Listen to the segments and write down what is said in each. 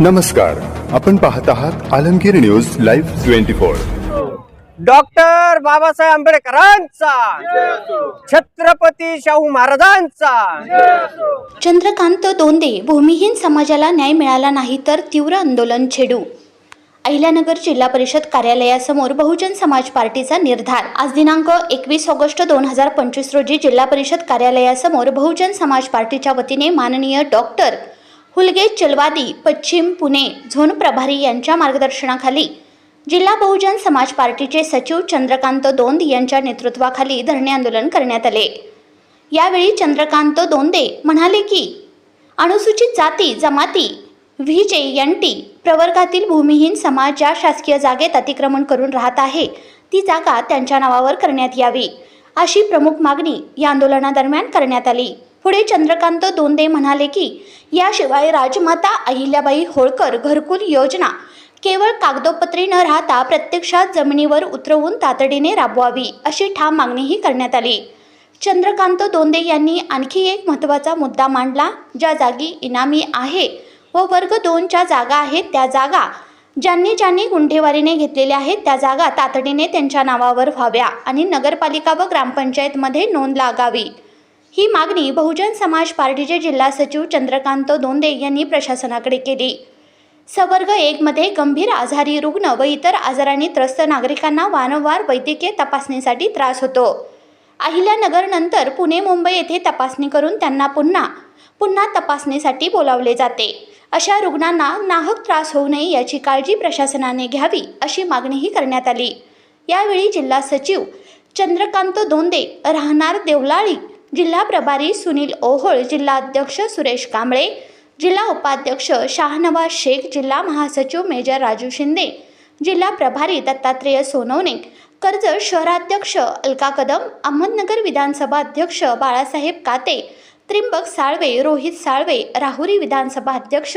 नमस्कार आपण पाहत आहात Alamgir news live twenty four. Doctor Babasaheb आंबेडकरांचा. छत्रपती शाहू महाराजांचा. चंद्रकांत दोंदे भूमिहीन समाजाला न्याय मिळाला नाही तर तीव्र आंदोलन छेडू. अहिल्यानगर जिल्हा परिषद कार्यालयासमोर बहुजन समाज पार्टीचा निर्धार. आज दिनांक एकवीस ऑगस्ट दोन हजार पंचवीस रोजी जिल्हा परिषद कार्यालयासमोर बहुजन समाज पार्टीच्या वतीने माननीय डॉक्टर हुलगे चलवादी पश्चिम पुणे झोन प्रभारी यांच्या मार्गदर्शनाखाली जिल्हा बहुजन समाज पार्टीचे सचिव चंद्रकांत दोंद यांच्या नेतृत्वाखाली धरणे आंदोलन करण्यात आले. यावेळी चंद्रकांत दोंदे म्हणाले की अनुसूचित जाती जमाती व्ही जे एन टी प्रवर्गातील भूमिहीन समाज ज्या शासकीय जागेत अतिक्रमण करून राहत आहे ती जागा त्यांच्या नावावर करण्यात यावी अशी प्रमुख मागणी या आंदोलनादरम्यान करण्यात आली. पुढे चंद्रकांत दोंदे म्हणाले की याशिवाय राजमाता अहिल्याबाई होळकर घरकुल योजना केवळ कागदोपत्री न राहता प्रत्यक्षात जमिनीवर उतरवून तातडीने राबवावी अशी ठाम मागणीही करण्यात आली. चंद्रकांत दोंदे यांनी आणखी एक महत्त्वाचा मुद्दा मांडला ज्या जागी इनामी आहे व वर्ग दोनच्या जागा आहेत त्या जागा. ज्यांनी ज्यांनी गुंठेवारीने घेतलेल्या आहेत त्या जागा तातडीने त्यांच्या नावावर व्हाव्या आणि नगरपालिका व ग्रामपंचायतमध्ये नोंद लागावी. ही मागणी बहुजन समाज पार्टीचे जिल्हा सचिव चंद्रकांत दोंदे यांनी प्रशासनाकडे केली. सवर्ग एकमध्ये गंभीर आजारी रुग्ण व इतर आजारांनी त्रस्त नागरिकांना वारंवार वैद्यकीय तपासणीसाठी त्रास होतो. अहिल्यानगरनंतर पुणे मुंबई येथे तपासणी करून त्यांना पुन्हा पुन्हा तपासणीसाठी बोलावले जाते. अशा रुग्णांना नाहक त्रास होऊ नये याची काळजी प्रशासनाने घ्यावी अशी मागणीही करण्यात आली. यावेळी जिल्हा सचिव चंद्रकांत दोंदे राहणार देवलाळी जिल्हा प्रभारी सुनील ओहोळ जिल्हा अध्यक्ष सुरेश कांबळे जिल्हा उपाध्यक्ष शाहनवाज शेख जिल्हा महासचिव मेजर राजू शिंदे जिल्हा प्रभारी दत्तात्रेय सोनवणे कर्जत शहराध्यक्ष अलका कदम अहमदनगर विधानसभा अध्यक्ष बाळासाहेब काते त्रिंबक साळवे रोहित साळवे राहुरी विधानसभा अध्यक्ष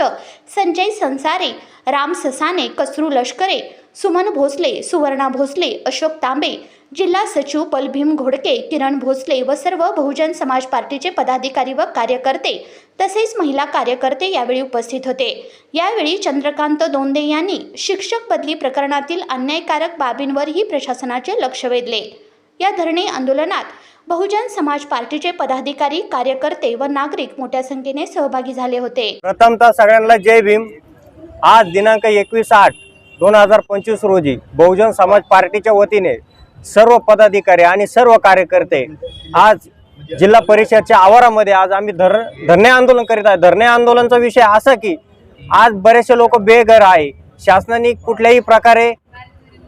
संजय संसारे राम ससाने कसरू लष्करे सुमन भोसले सुवर्णा भोसले अशोक तांबे जिल्हा सचिव पलभीम घोडके किरण भोसले व सर्व बहुजन समाज पार्टीचे पदाधिकारी व कार्यकर्ते तसेच महिला कार्यकर्ते यावेळी उपस्थित होते. यावेळी चंद्रकांत दोंदे यांनी शिक्षक बदली प्रकरणातील अन्यायकारक बाबींवरही प्रशासनाचे लक्ष वेधले. या धरणे आंदोलनात बहुजन समाज पार्टीचे पदाधिकारी कार्यकर्ते व नागरिक मोठ्या संख्येने सहभागी झाले होते. प्रथमतः सगळ्यांना जय भीम. आज दिनांक एकवीस आठ दोन हजार पंचवीस रोजी बहुजन समाज पार्टीच्या वतीने सर्व पदाधिकारी आणि सर्व कार्यकर्ते आज जिल्हा परिषदच्या आवारामध्ये आज आम्ही धर धरणे आंदोलन करीत आहे. धरणे आंदोलनचा विषय असा की आज बरेचसे लोक बेघर आहे. शासनाने कुठल्याही प्रकारे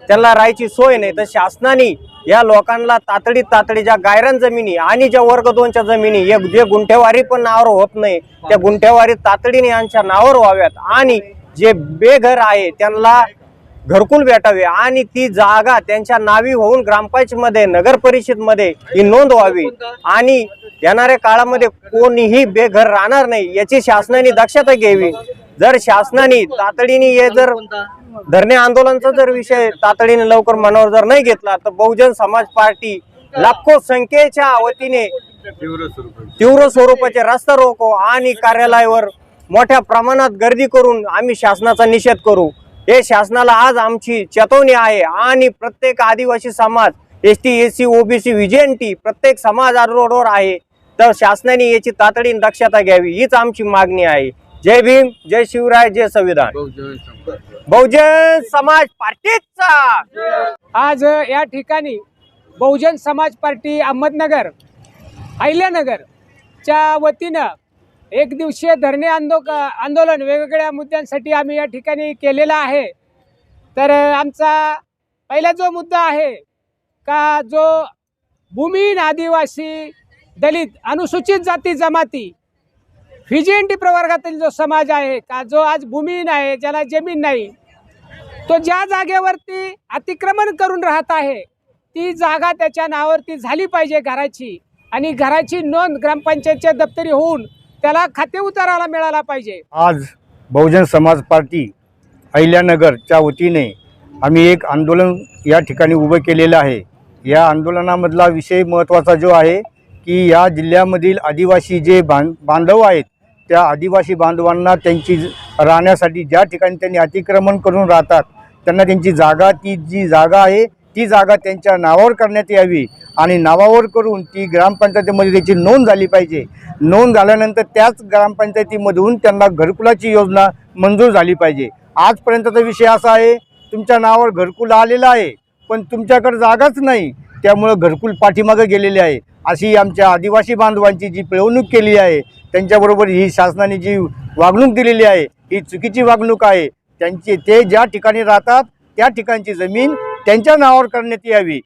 त्यांना राहायची सोय नाही. तर शासनाने या लोकांना तातडीत तातडी ज्या गायरन जमिनी आणि ज्या वर्ग दोनच्या जमिनी हे जे गुंठेवारी पण नावावर होत नाही त्या गुंठेवारी तातडीने यांच्या नावावर व्हाव्यात आणि जे बेघर आहे त्यांना घरकुल भेटावे आणि ती जागा त्यांच्या नावी होऊन ग्रामपंचायतमध्ये नगर परिषदमध्ये ही नोंद व्हावी. आणि येणाऱ्या काळामध्ये कोणीही बेघर राहणार नाही याची शासनाने दक्षता घ्यावी. जर शासनाने तातडीने हे जर धरणे आंदोलनचा जर विषय तातडीने लवकर मनावर जर नाही घेतला तर बहुजन समाज पार्टी लाखो संख्येच्या वतीने तीव्र स्वरूपाचे रस्ता रोको आणि कार्यालयावर मोठ्या प्रमाणात गर्दी करून आम्ही शासनाचा निषेध करू. हे शासनाला आज आमची चेतवणी आहे आणि प्रत्येक आदिवासी समाज S T S C OBC VJNT प्रत्येक समाज रोडवर आहे. तर शासनाने याची तातडीने दक्षता घ्यावी हीच आमची मागणी आहे. जय भीम जय शिवराय जय संविधान. बहुजन समाज पार्टीचा. आज या ठिकाणी बहुजन समाज पार्टी अहमदनगर अहिल्यानगरच्या वतीनं एक दिवसीय धरणे आंदो आंदोलन वेगवेगळ्या मुद्द्यांसाठी आम्ही या ठिकाणी केलेलं आहे. तर आमचा पहिला जो मुद्दा आहे का जो भूमिहीन आदिवासी दलित अनुसूचित जाती जमाती व्ही प्रवर्गातील जो समाज आहे का जो आज भूमिहीन आहे ज्याला जमीन नाही तो ज्या जागेवरती अतिक्रमण करून राहत आहे ती जागा त्याच्या नावावरती झाली पाहिजे घराची. आणि घराची नोंद ग्रामपंचायतच्या दप्तरी होऊन त्याला खाते उताराला मिळाला पाहिजे. आज बहुजन समाज पार्टी अहिल्यानगरच्या वतीने आम्ही एक आंदोलन या ठिकाणी उभं केलेलं आहे. या आंदोलनामधला विषय महत्त्वाचा जो आहे की या जिल्ह्यामधील आदिवासी जे बां बांधव आहेत त्या आदिवासी बांधवांना त्यांची राहण्यासाठी ज्या ठिकाणी त्यांनी अतिक्रमण करून राहतात त्यांना त्यांची जागा ती जी जागा आहे ती जागा त्यांच्या नावावर करण्यात यावी आणि नावावर करून ती ग्रामपंचायतीमध्ये त्याची नोंद झाली पाहिजे. नोंद झाल्यानंतर त्याच ग्रामपंचायतीमधून त्यांना घरकुलाची योजना मंजूर झाली पाहिजे. आजपर्यंतचा विषय असा आहे तुमच्या नावावर घरकुल आलेला आहे पण तुमच्याकडे जागाच नाही. त्यामुळं घरकुल पाठीमागं गेलेले आहे. अशी आमच्या आदिवासी बांधवांची जी पिळवणूक केली आहे त्यांच्याबरोबर ही शासनाने जी वागणूक दिलेली आहे ही चुकीची वागणूक आहे. त्यांचे ते ज्या ठिकाणी राहतात त्या ठिकाणची जमीन त्यांच्या नावावर करण्यात यावी.